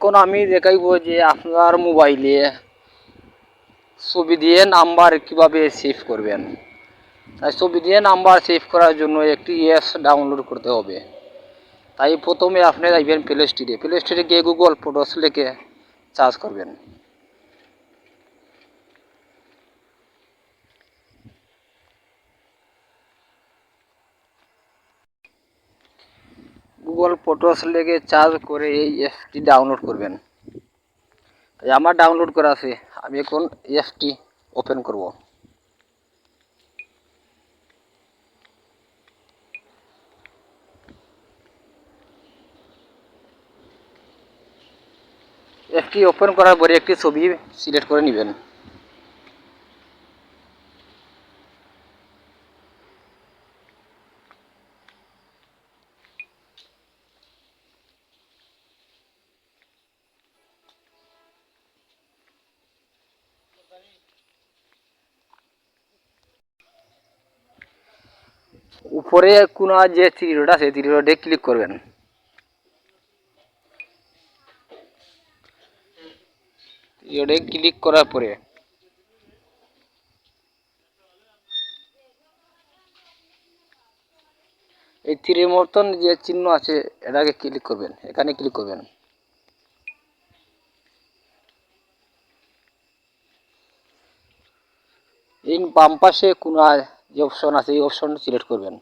এখন আমি দেখাইব যে আপনার মোবাইলে ছবি দিয়ে নাম্বার কীভাবে সেভ করবেন। তাই ছবি দিয়ে নাম্বার সেভ করার জন্য একটি অ্যাপস ডাউনলোড করতে হবে। তাই প্রথমে আপনি যাইবেন প্লে স্টোরে প্লে স্টোরে গিয়ে গুগল ফটোস লিখে চার্জ করবেন। গুগল ফটোস লেগে চার্জ করে এই অ্যাপটি ডাউনলোড করবেন। তাই আমার ডাউনলোড করা আছে, আমি এখন অ্যাপটি ওপেন করব। অ্যাপটি ওপেন করার পরে একটি ছবি সিলেক্ট করে নেবেন। উপরে কোন যে তীরড আছে তীরডে ক্লিক করবেন। ক্লিক করার পরে এই তীরের মতন যে চিহ্ন আছে, এটাকে ক্লিক করবেন, এখানে ক্লিক করবেন। এই বাম পাশে কোন যে অপশন আছে, এই অপশন সিলেক্ট করবেন।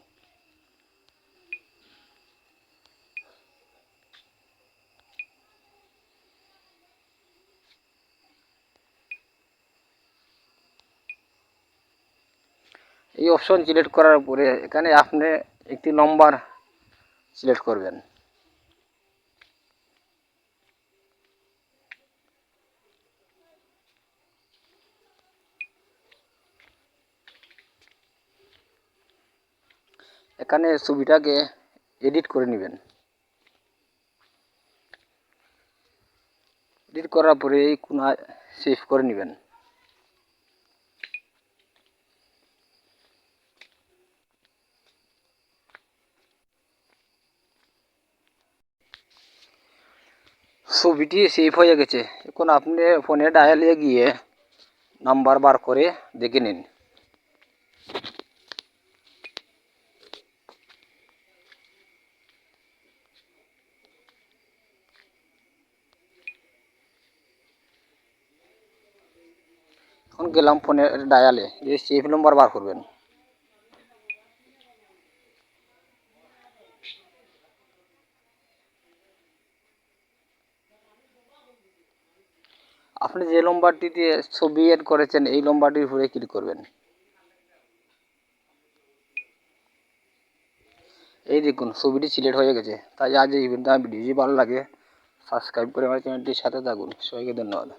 এই অপশন সিলেক্ট করার পরে এখানে আপনি একটি নম্বর সিলেক্ট করবেন। এখানে ছবিটাকে এডিট করে নেবেন। এডিট করার পরে এই কোনায় সেভ করে নেবেন। ছবিটি সেভ হয়ে গেছে। এখন আপনি ফোনে ডায়ালে গিয়ে নাম্বার বার করে দেখে নিন। এখন গেলাম ফোনে ডায়ালে, যে সেভ নম্বর বার করবেন। আপনি যে নম্বরটিতে ছবি এড করেছেন, এই নম্বরটির উপরে ক্লিক করবেন। এই দেখুন, ছবিটি সিলেক্ট হয়ে গেছে। তাই আজ এই ভিডিও যদি ভালো লাগে। সাবস্ক্রাইব করে আমার চ্যানেলটির সাথে থাকুন। সবাইকে ধন্যবাদ।